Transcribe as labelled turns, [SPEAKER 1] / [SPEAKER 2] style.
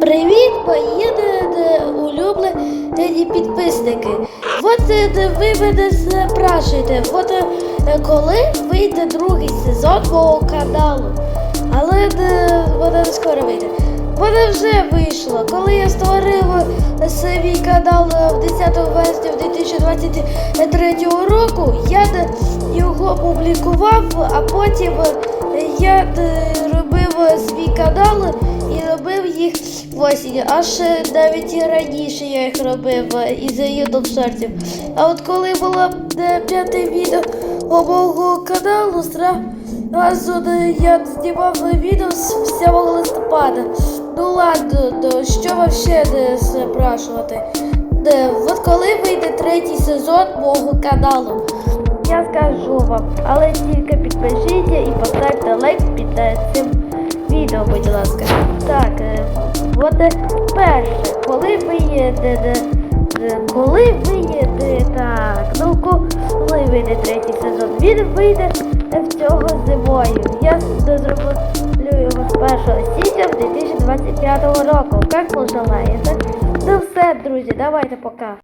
[SPEAKER 1] Привіт, мої е, е, улюблені підписники. От е, ви мене спрашуєте, от е, коли вийде другий сезон мого каналу. Але е, вона не скоро вийде. Вона вже вийшла. Коли я створив свій канал е, в 10 вересня 2023 року, я його публікував, а потім я робив свій канал їх в осінь. Аж е, навіть і раніше я їх робив е, із YouTube шортів. А от коли було е, п'яте відео мого каналу, зразу я знімав відео з 7 листопада. Ну ладно, то що вам ще не от коли вийде третій сезон мого каналу? Я скажу вам, але тільки підпишіться і поставте лайк під цим от е, перше, коли виїде, е, коли коли виїде, так, ну коли вийде третій сезон? Він вийде всього зимою. Я зроблю його з 1 січня 2025 року. Як пожелаєте? Ну все, друзі, давайте пока.